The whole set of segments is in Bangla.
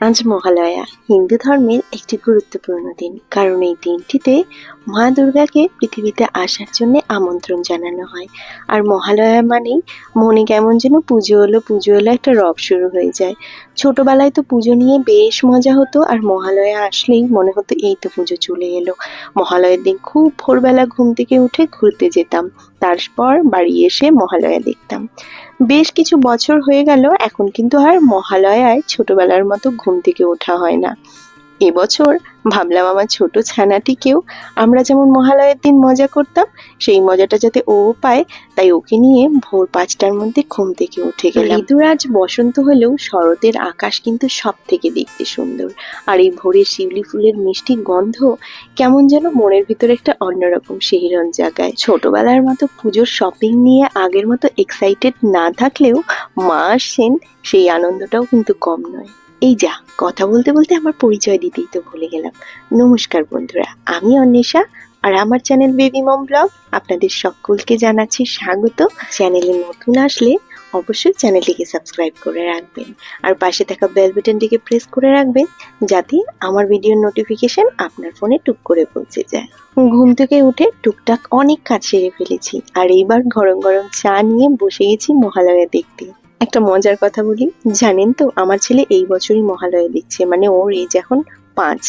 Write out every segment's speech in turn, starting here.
আজ মহালয়া হিন্দু ধর্মের একটি গুরুত্বপূর্ণ দিন। কারণ এই দিনটিতে মা দুর্গাকে পৃথিবীতে আসার জন্য আমন্ত্রণ জানানো হয়। আর মহালয়া মানেই মনে কেমন যেন পুজো হলো পুজো হলো একটা রব শুরু হয়ে যায়। ছোটবেলায় তো পুজো নিয়ে বেশ মজা হতো, আর মহালয়া আসলেই মনে হতো এই তো পুজো চলে এলো। মহালয়ের দিন খুব ভোরবেলা ঘুম থেকে উঠে ঘুরতে যেতাম। তারপর বাড়ি এসে মহালয়া দেখতাম। বেশ কিছু বছর হয়ে গেল, এখন কিন্তু আর মহালয়ায় ছোটবেলার মতো ঘুম থেকে ওঠা হয় না। এবছর ভাবলাম আমার ছোট ছানাটিকেও আমরা যেমন মহালয়ের দিন মজা করতাম সেই মজাটা যাতে ও পায় তাই ওকে নিয়ে ভোর পাঁচটার মধ্যে ঘুম থেকে উঠে গেলাম। ঋতুরাজ বসন্ত হলেও শরতের আকাশ কিন্তু সব থেকে দেখতে সুন্দর। আর এই ভোরের শিউলি ফুলের মিষ্টি গন্ধ কেমন যেন মনের ভিতরে একটা অন্যরকম শিহরণ জাগায়। ছোটবেলার মতো পুজোর শপিং নিয়ে আগের মতো এক্সাইটেড না থাকলেও মা আসছেন সেই আনন্দটাও কিন্তু কম নয়। এই যা, কথা বলতে বলতে আমার পরিচয় দিতেই তো ভুলে গেলাম। নমস্কার বন্ধুরা, আমি অন্বেষা আর আমার চ্যানেল বেবি মম ব্লগ আপনাদের সকলকে জানাচ্ছি স্বাগত। চ্যানেলে নতুন আসলে অবশ্যই চ্যানেলটিকে সাবস্ক্রাইব করে রাখবেন আর পাশে থাকা বেল বাটনটিকে প্রেস করে রাখবেন যাতে আমার ভিডিওর নোটিফিকেশন আপনার ফোনে টুক করে পৌঁছে যায়। ঘুম থেকে উঠে টুকটাক অনেক কাজ সেরে ফেলেছি আর এইবার গরম গরম চা নিয়ে বসে গেছি মহালয়া দেখতে। একটা মজার কথা বলি। জানেন তো, আমার ছেলে এই বছরই মহালয়া দিচ্ছে মানে ওর এজ এখন পাঁচ।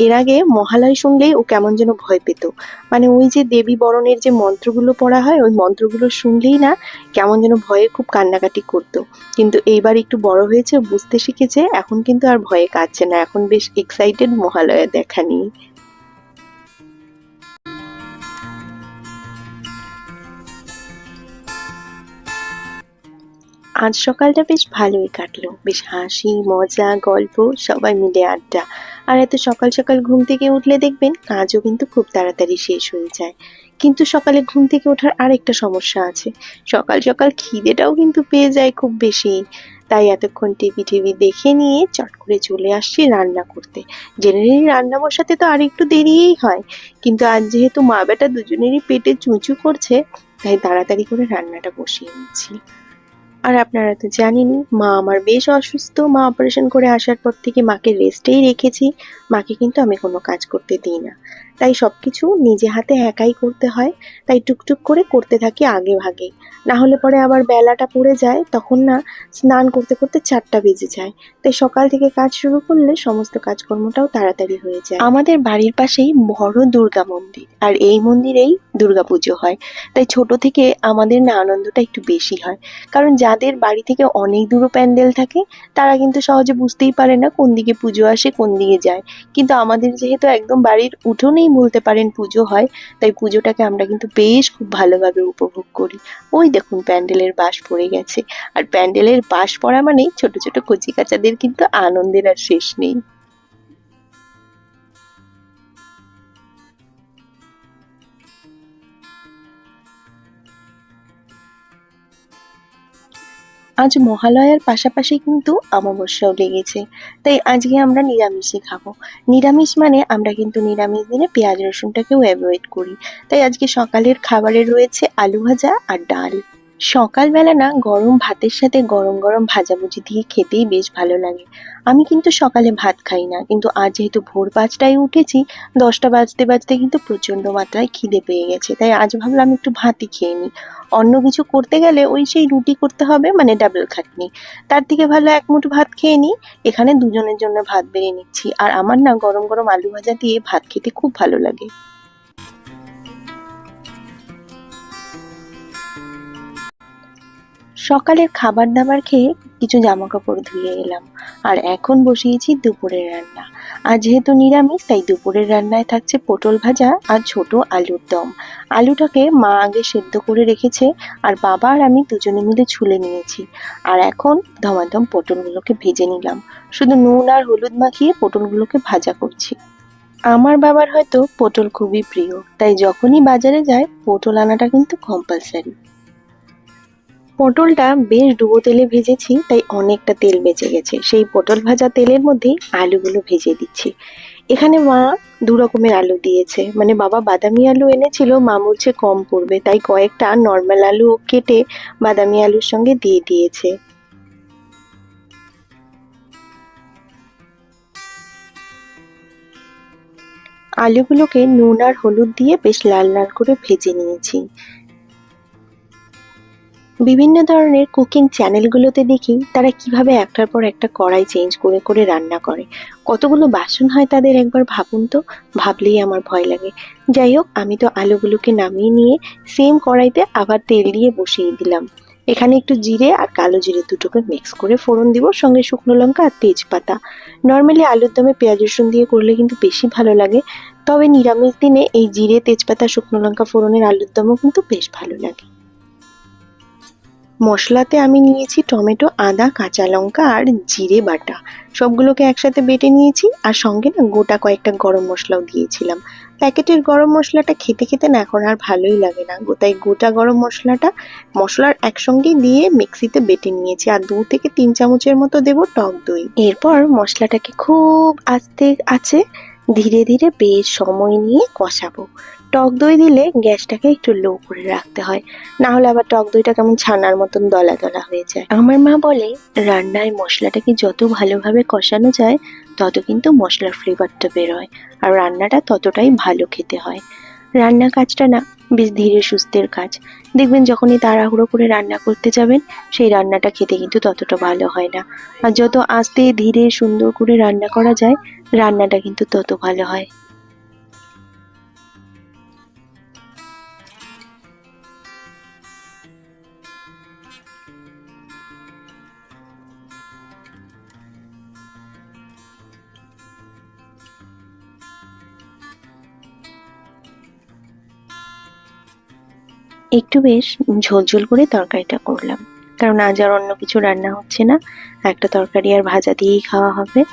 এর আগে মহালয় শুনলেই ও কেমন যেন ভয় পেত। মানে ওই যে দেবী বরণের যে মন্ত্রগুলো পড়া হয়, ওই মন্ত্রগুলো শুনলেই না কেমন যেন ভয়ে খুব কান্নাকাটি করতো। কিন্তু এইবার একটু বড় হয়েছে বুঝতে শিখেছে, এখন কিন্তু আর ভয়ে কাঁদছে না। এখন বেশ এক্সাইটেড মহালয়া দেখা নিয়ে। আজ সকালটা বেশ ভালোই কাটলো। বেশ হাসি, মজা, গল্প, সবাই মিলে আড্ডা। আর এত সকাল সকাল ঘুম থেকে উঠলে দেখবেন কাজও কিন্তু খুব তাড়াতাড়ি শেষ হয়ে যায়। কিন্তু সকালে ঘুম থেকে ওঠার আরেকটা সমস্যা আছে। সকাল সকাল খিদেটাও কিন্তু পেয়ে যায় খুব বেশি। তাই এতক্ষণ টিভি টিভি দেখে নিয়ে চট করে চলে আসছি রান্না করতে। জেনারেলি রান্না বসাতে তো আর একটু দেরিই হয়। কিন্তু আজ যেহেতু মা বেটা দুজনেরই পেটে চুঁচু করছে, তাই তাড়াতাড়ি করে রান্নাটা বসিয়ে নিচ্ছি। আর আপনারা তো জানেনই, মা আমার বেশ অসুস্থ। মা অপারেশন করে আসার পর থেকে মাকে রেস্টেই রেখেছি। মাকে কিন্তু আমি কোনো কাজ করতে দিই না। তাই সব কিছু নিজে হাতে একাই করতে হয়, তাই টুকটুক করে করতে থাকি আগে ভাগে। না হলে পরে আবার বেলাটা পড়ে যায়, তখন না স্নান করতে করতে চারটা বেজে যায়। তাই সকাল থেকে কাজ শুরু করলে সমস্ত কাজকর্মটাও তাড়াতাড়ি হয়ে যায়। আমাদের বাড়ির পাশেই বড় দুর্গা মন্দির, আর এই মন্দিরেই দুর্গা পুজো হয়। তাই ছোট থেকে আমাদের না আনন্দটা একটু বেশি হয়। কারণ যাদের বাড়ি থেকে অনেক দূর প্যান্ডেল থাকে, তারা কিন্তু সহজে বুঝতেই পারে না কোন দিকে পুজো আসে, কোন দিকে যায়। কিন্তু আমাদের যেহেতু একদম বাড়ির উঠোনেই বলতে পারেন পুজো হয়, তাই পুজোটাকে আমরা কিন্তু বেশ খুব ভালোভাবে উপভোগ করি। ওই দেখুন প্যান্ডেলের বাস পড়ে গেছে। আর প্যান্ডেলের বাস পড়া মানেই ছোট ছোট কচি কাচাদের কিন্তু আনন্দের আর শেষ নেই। আজ মহালয়ার পাশাপাশি কিন্তু অমাবস্যাও লেগেছে। তাই আজকে আমরা নিরামিষই খাব। নিরামিষ মানে আমরা কিন্তু নিরামিষ দিনে পেঁয়াজ রসুনটাকেও অ্যাভয়েড করি। তাই আজকে সকালের খাবারে রয়েছে আলু ভাজা আর ডাল। সকালবেলা না গরম ভাতের সাথে গরম গরম ভাজাভুজি দিয়ে খেতেই বেশ ভালো লাগে। আমি কিন্তু সকালে ভাত খাই না, কিন্তু আজ যেহেতু ভোর পাঁচটায় উঠেছি, দশটা বাজতে বাজতে কিন্তু প্রচণ্ড মাত্রায় খিদে পেয়ে গেছে, তাই আজ ভাবলাম একটু ভাতই খেয়ে নিই। অন্য কিছু করতে গেলে ওই সেই রুটি করতে হবে মানে ডাবল খাটনি। তার থেকে ভালো এক মুঠো ভাত খেয়ে নিই, এখানে দুজনের জন্য ভাত বেড়ে নিচ্ছি। আর আমার না গরম গরম আলু ভাজা দিয়ে ভাত খেতে খুব ভালো লাগে। সকালের খাবার দাবার খেয়ে কিছু জামা কাপড় ধুয়ে এলাম। আর এখন বসিয়েছি দুপুরের রান্না। আর যেহেতু নিরামিষ, তাই দুপুরের রান্নায় থাকছে পটল ভাজা আর ছোট আলুর দম। আলুটাকে মা আগে সেদ্ধ করে রেখেছে আর বাবা আর আমি দুজনে মিলে ছুলে নিয়েছি। আর এখন ধমাধম পটলগুলোকে ভেজে নিলাম। শুধু নুন আর হলুদ মাখিয়ে পটলগুলোকে ভাজা করছি। আমার বাবার হয়তো পটল খুবই প্রিয়, তাই যখনই বাজারে যায়, পটল আনাটা কিন্তু কম্পালসারি পটলটা বেশ ডুবো তেলে ভেজেছি, তাই অনেকটা তেল বেঁচে গেছে। সেই পটল ভাজা তেলের মধ্যেই আলুগুলো ভেজে দিচ্ছি। এখানে মা দু রকমের আলু দিয়েছে। মানে বাবা বাদামি আলু এনেছিল, মা বলছে কম পড়বে, তাই কয়েকটা নর্মাল আলু কেটে বাদামি আলুর সঙ্গে দিয়ে দিয়েছে। আলুগুলোকে নুন আর হলুদ দিয়ে বেশ লাল লাল করে ভেজে নিয়েছি। বিভিন্ন ধরনের কুকিং চ্যানেলগুলোতে দেখি তারা কীভাবে একটার পর একটা কড়াই চেঞ্জ করে করে রান্না করে। কতগুলো বাসন হয় তাদের একবার ভাবুন তো, ভাবলেই আমার ভয় লাগে। যাই হোক, আমি তো আলুগুলোকে নামিয়ে নিয়ে সেম কড়াইতে আবার তেল দিয়ে বসিয়ে দিলাম। এখানে একটু জিরে আর কালো জিরে দুটোকে মিক্স করে ফোড়ন দিব, সঙ্গে শুকনো লঙ্কা আর তেজপাতা। নর্মালি আলুর দমে পেঁয়াজ রসুন দিয়ে করলে কিন্তু বেশি ভালো লাগে, তবে নিরামিষ দিনে এই জিরে, তেজপাতা, শুকনো লঙ্কা ফোড়নের আলুর দমও কিন্তু বেশ ভালো লাগে। মশলাতে আমি নিয়েছি টমেটো, আদা, কাঁচা লঙ্কা আর জিরে বাটা। সবগুলোকে একসাথে বেটে নিয়েছি আর সঙ্গে না গোটা কয়েকটা গরম মশলাও দিয়েছিলাম। প্যাকেটের গরম মশলাটা খেতে খেতে না এখন আর ভালোই লাগে না। গোটাই গোটা গরম মশলাটা মশলার একসঙ্গে দিয়ে মিক্সিতে বেটে নিয়েছি আর দু থেকে তিন চামচের মতো দেব টক দই। এরপর মশলাটাকে খুব আস্তে আছে ধীরে ধীরে বেশ সময় নিয়ে কষাবো। টক দই দিলে গ্যাসটাকে একটু লো করে রাখতে হয়। না হলে আবার টক দইটা কেমন ছানার মতন দলা দলা হয়ে যায়। আমার মা বলে, রান্নায় মশলাটাকে যত ভালোভাবে কষানো যায়, তত কিন্তু মশলার ফ্লেভারটা বেরোয়। আর রান্নাটা ততটাই ভালো খেতে হয়। রান্না কাজটা না, বেশ ধীরে সুস্থের কাজ। দেখবেন যখনই তাড়াহুড়ো করে রান্না করতে যাবেন, সেই রান্নাটা খেতে কিন্তু ততটা ভালো হয় না। আর যত আস্তে ধীরে সুন্দর করে রান্না করা যায়, রান্নাটা কিন্তু তত ভালো হয়। একটু বেশ ঝোলঝোল করে তরকারিটা করলাম। কারণ আজ আর অন্য কিছু রান্না হচ্ছে না। একটা তরকারি আর ভাজা দিয়েই খাওয়া হবে।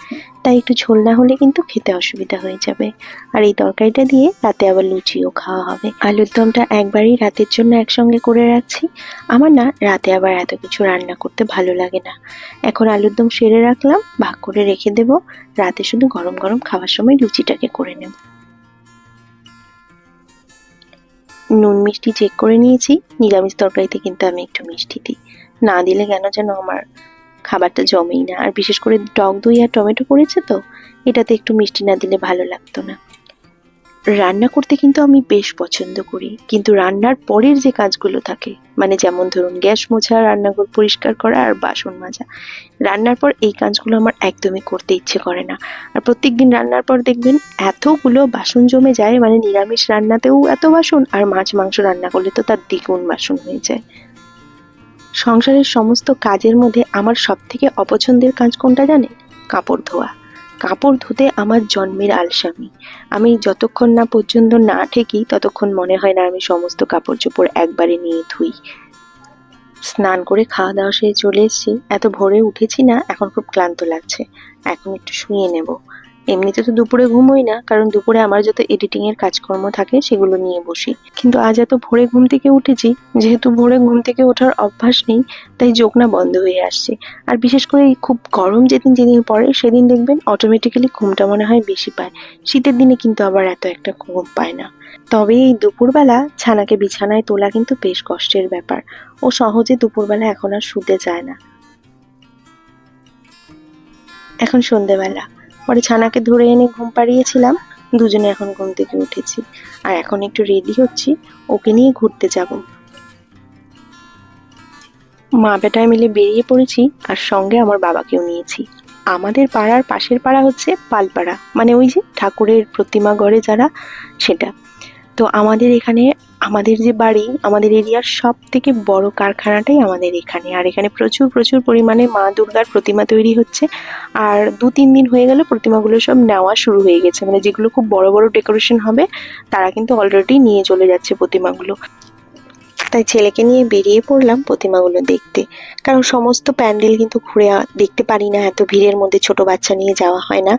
তাই একটু ঝোল না হলে কিন্তু খেতে অসুবিধা হয়ে যাবে। আর এই তরকারিটা দিয়ে রাতে আবার লুচিও খাওয়া হবে। আলুর দমটা একবারই রাতের জন্য একসঙ্গে করে রাখছি। আমার না রাতে আবার এত কিছু রান্না করতে ভালো লাগে না। এখন আলুর দম সেরে রাখলাম, ভাগ করে রেখে দেব। রাতে শুধু গরম গরম খাওয়ার সময় লুচিটাকে করে নেব। নুন মিষ্টি চেক করে নিয়েছি। নিরামিষ তরকারিতে কিন্তু আমি একটু মিষ্টি দিই। না দিলে কেন যেন আমার খাবারটা জমেই না। আর বিশেষ করে টক দই আর টমেটো করেছে তো, এটাতে একটু মিষ্টি না দিলে ভালো লাগতো না। রান্না করতে কিন্তু আমি বেশ পছন্দ করি। কিন্তু রান্নার পরের যে কাজগুলো থাকে মানে যেমন ধরুন গ্যাস মোছা, রান্নাঘর পরিষ্কার করা আর বাসন মাজা, রান্নার পর এই কাজগুলো আমার একদমই করতে ইচ্ছে করে না। আর প্রত্যেকদিন রান্নার পর দেখবেন এতগুলো বাসন জমে যায় মানে নিরামিষ রান্নাতেও এত বাসন আর মাছ, মাংস রান্না করলে তো তার দ্বিগুণ বাসন হয়ে যায়। সংসারের সমস্ত কাজের মধ্যে আমার সব থেকে অপছন্দের কাজ কোনটা জানেন? কাপড় ধোয়া। কাপড় ধুতে আমার জন্মের আলসামি। আমি যতক্ষণ না পর্যন্ত না ঠেকি, ততক্ষণ মনে হয় না আমি সমস্ত কাপড় চোপড় একবারে নিয়ে ধুই। স্নান করে খাওয়া দাওয়া সেরে চলে এসেছি। এত ভোরে উঠেছি না, এখন খুব ক্লান্ত লাগছে। এখন একটু শুয়ে নেব। এমনিতে তো দুপুরে ঘুমোই না, কারণ দুপুরে আমার যত এডিটিং এর কাজকর্ম থাকে সেগুলো নিয়ে বসি। কিন্তু আজ এত ভোরে ঘুম থেকে উঠেছি, যেহেতু ভোরে ঘুম থেকে ওঠার অভ্যাস নেই, তাই চোখ না বন্ধ হয়ে আসছে। আর বিশেষ করে খুব গরম যেদিন যেদিন পড়ে, সেদিন দেখবেন অটোমেটিক্যালি ঘুমটা মনে হয় বেশি পায়। শীতের দিনে কিন্তু আবার এত একটা ঘুম পায় না। তবে এই দুপুরবেলা ছানাকে বিছানায় তোলা কিন্তু বেশ কষ্টের ব্যাপার। ও সহজে দুপুরবেলা এখন আর শুতে যায় না। এখন সন্ধেবেলা। পরে ছানাকে ধরে এনে ঘুম পাড়িয়েছিলাম। দুজনে এখন ঘুম থেকে উঠেছি। আর এখন একটু রেডি হচ্ছি। ওকে নিয়ে ঘুরতে যাব। মা বেটায় মিলে বেরিয়ে পড়েছি আর সঙ্গে আমার বাবাকেও নিয়েছি। আমাদের পাড়ার পাশের পাড়া হচ্ছে পালপাড়া। মানে ওই যে ঠাকুরের প্রতিমা গড়ে যারা, সেটা। তো আমাদের এখানে, আমাদের যে বাড়ি, আমাদের এরিয়ার সব থেকে বড় কারখানাটাই আমাদের এখানে। আর এখানে প্রচুর প্রচুর পরিমাণে মা দুর্গার প্রতিমা তৈরি হচ্ছে। আর দু তিন দিন হয়ে গেল প্রতিমাগুলো সব নেওয়া শুরু হয়ে গেছে। মানে যেগুলো খুব বড় বড় ডেকোরেশন হবে, তারা কিন্তু অলরেডি নিয়ে চলে যাচ্ছে প্রতিমাগুলো। তাই ছেলেকে নিয়ে বেরিয়ে পড়লাম প্রতিমাগুলো দেখতে। কারণ সমস্ত প্যান্ডেল কিন্তু ঘুরে দেখতে পারি না, এত ভিড়ের মধ্যে ছোট বাচ্চা নিয়ে যাওয়া হয় না।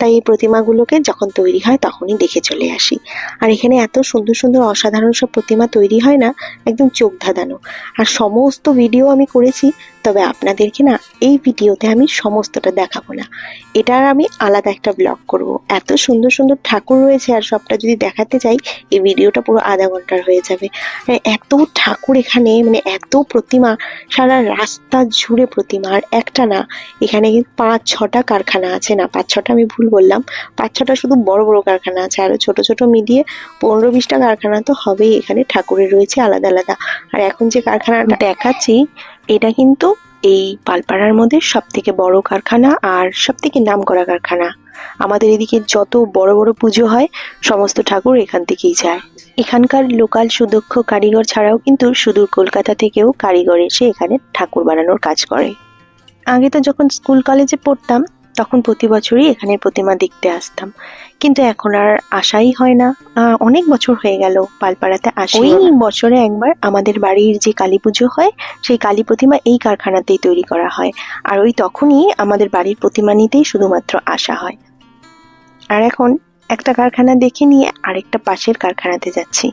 তাই এই প্রতিমাগুলোকে যখন তৈরি হয় তখনই দেখে চলে আসি। আর এখানে এত সুন্দর সুন্দর অসাধারণ সব প্রতিমা তৈরি হয় না, একদম চোখ ধাঁধানো। আর সমস্ত ভিডিও আমি করেছি, তবে আপনাদেরকে না এই ভিডিওতে আমি সমস্তটা দেখাবো না। এটার আমি আলাদা একটা ব্লগ করব। এত সুন্দর সুন্দর ঠাকুর রয়েছে আর সবটা যদি দেখাতে চাই, এই ভিডিওটা পুরো আধা ঘণ্টার হয়ে যাবে। এত ঠাকুর এখানে মানে এত প্রতিমা, সারা রাস্তা জুড়ে প্রতিমা। আর একটা না, এখানে পাঁচ, ছটা কারখানা আছে না, পাঁচ, ছটা আমি ভুল বললাম। পাঁচ, ছটা শুধু বড় বড় কারখানা আছে, আরও ছোট ছোট মিলিয়ে পনেরো, বিশটা কারখানা তো হবেই এখানে ঠাকুরের রয়েছে আলাদা আলাদা। আর এখন যে কারখানাটা দেখাচ্ছি, এটা কিন্তু এই পালপাড়ার মধ্যে সব থেকে বড় কারখানা আর সব থেকে নাম করা কারখানা। আমাদের এদিকে যত বড় বড় পুজো হয়, সমস্ত ঠাকুর এখান থেকেই যায়। এখানকার লোকাল সুদক্ষ কারিগর ছাড়াও কিন্তু সুদূর কলকাতা থেকেও কারিগর এসে এখানে ঠাকুর বানানোর কাজ করে। আগে তো যখন স্কুল কলেজে পড়তাম তখন প্রতি বছরই এখানের প্রতিমা দেখতে আসতাম। কিন্তু এখন আর আসাই হয় না। অনেক বছর হয়ে গেল পালপাড়াতে আসি ওই বছরে একবার আমাদের বাড়ির যে কালী পুজো হয় সেই কালী প্রতিমা এই কারখানাতেই তৈরি করা হয়। আর ওই তখনই আমাদের বাড়ির প্রতিমা নিতেই শুধুমাত্র আসা হয়। আর এখন একটা কারখানা দেখে নিয়ে আরেকটা পাশের কারখানাতে যাচ্ছি।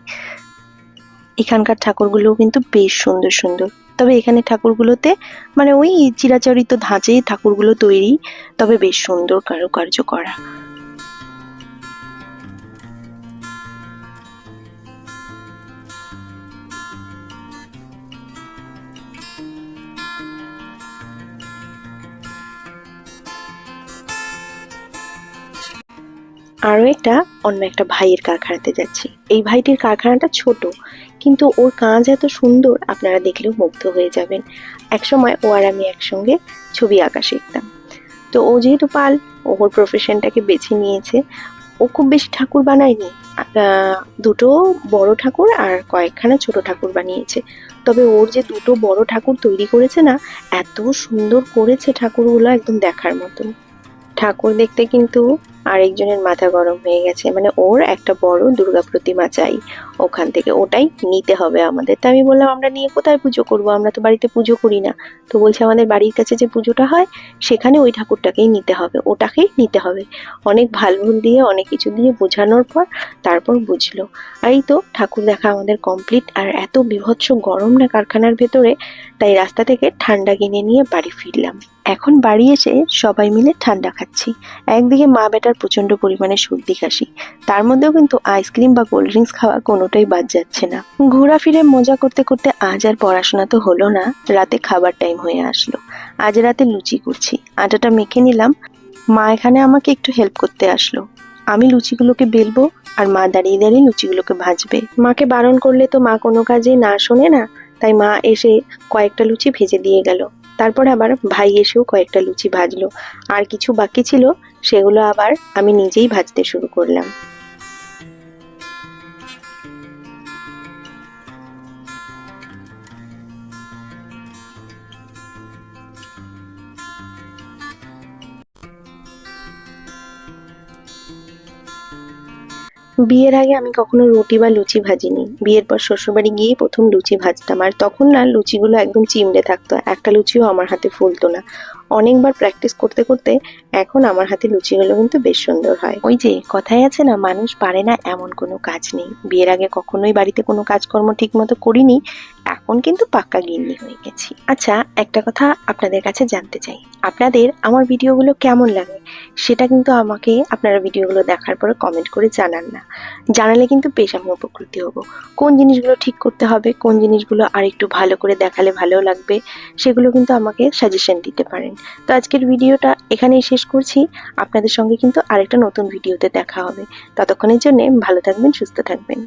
এখানকার ঠাকুরগুলোও কিন্তু বেশ সুন্দর সুন্দর। তবে এখানে ঠাকুরগুলোতে মানে ওই চিরাচরিত ধাঁচেই ঠাকুরগুলো তৈরি, তবে বেশ সুন্দর কারুকার্য করা। আরও একটা, অন্য একটা ভাইয়ের কারখানাতে যাচ্ছি। এই ভাইটির কারখানাটা ছোট। কিন্তু ওর কাজ এত সুন্দর, আপনারা দেখলেও মুগ্ধ হয়ে যাবেন। একসময় ও আর আমি একসঙ্গে ছবি আঁকা শিখতাম। তো ও যেহেতু পাল ওর প্রফেশনটাকে বেছে নিয়েছে। ও খুব বেশি ঠাকুর বানায়নি। দুটো বড় ঠাকুর আর কয়েকখানা ছোট ঠাকুর বানিয়েছে। তবে ওর যে দুটো বড় ঠাকুর তৈরি করেছে না, এত সুন্দর করেছে ঠাকুরগুলো একদম দেখার মতন। ঠাকুর দেখতে কিন্তু আরেকজনের মাথা গরম হয়ে গেছে। মানে ওর একটা বড় দুর্গা প্রতিমা চাই। ওখান থেকে ওটাই নিতে হবে আমাদের। তা আমি বললাম, আমরা নিয়ে কোথায় পুজো করব? আমরা তো বাড়িতে পুজো করি না। তো বলছে, আমাদের বাড়ির কাছে যে পুজোটা হয়, সেখানে ওই ঠাকুরটাকেই নিতে হবে। ওটাকেই নিতে হবে। অনেক ভালো ভুল দিয়ে, অনেক কিছু দিয়ে বোঝানোর পর তারপর বুঝলো। আর এই তো ঠাকুর দেখা আমাদের কমপ্লিট আর এত বিভৎস গরম না কারখানার ভেতরে, তাই রাস্তা থেকে ঠান্ডা কিনে নিয়ে বাড়ি ফিরলাম। এখন বাড়ি এসে সবাই মিলে ঠান্ডা খাচ্ছি। একদিকে মা বেটার প্রচণ্ড পরিমাণে সর্দি, কাশি। তার মধ্যেও কিন্তু আইসক্রিম বা কোল্ড ড্রিঙ্কস খাওয়া কোনোটাই বাদ যাচ্ছে না। ঘোরাফিরে মজা করতে করতে আজ আর পড়াশোনা তো হলো না, রাতে খাবার টাইম হয়ে আসলো। আজ রাতে লুচি করছি। আটাটা মেখে নিলাম। মা এখানে আমাকে একটু হেল্প করতে আসলো। আমি লুচিগুলোকে বেলবো আর মা দাঁড়িয়ে দাঁড়িয়ে লুচিগুলোকে ভাজবে। মাকে বারণ করলে তো মা কোনো কাজে না শোনে না, তাই মা এসে কয়েকটা লুচি ভেজে দিয়ে গেল। তারপর আমার ভাই এসেও কয়েকটা লুচি ভাজলো। আর কিছু বাকি ছিল, সেগুলো আবার আমি নিজেই ভাজতে শুরু করলাম। বিয়ের আগে আমি কখনো রুটি বা লুচি ভাজিনি। বিয়ের পর শ্বশুরবাড়ি গিয়ে প্রথম লুচি ভাজতাম। আর তখন না লুচিগুলো একদম চিমড়ে থাকতো। একটা লুচিও আমার হাতে ফুলতো না। অনেকবার প্র্যাকটিস করতে করতে এখন আমার হাতে লুচিগুলো কিন্তু বেশ সুন্দর হয়। ওই যে কথাই আছে না, মানুষ পারে না এমন কোনো কাজ নেই। বিয়ের আগে কখনোই বাড়িতে কোনো কাজকর্ম ঠিক মতো করিনি, এখন কিন্তু পাক্কা গিন্নি হয়ে গেছি। আচ্ছা একটা কথা আপনাদের কাছে জানতে চাই। আপনাদের আমার ভিডিওগুলো কেমন লাগে? সেটা কিন্তু আমাকে আপনারা ভিডিওগুলো দেখার পরে কমেন্ট করে জানান না। জানালে কিন্তু বেশ আমি উপকৃত হব। কোন জিনিসগুলো ঠিক করতে হবে, কোন জিনিসগুলো আর একটু ভালো করে দেখালে ভালো লাগবে, সেগুলো কিন্তু আমাকে সাজেশন দিতে পারেন। তো আজকের ভিডিওটা এখানেই শেষ করছি। আপনাদের সঙ্গে কিন্তু আরেকটা নতুন ভিডিওতে দেখা হবে। ততক্ষণের জন্য ভালো থাকবেন, সুস্থ থাকবেন।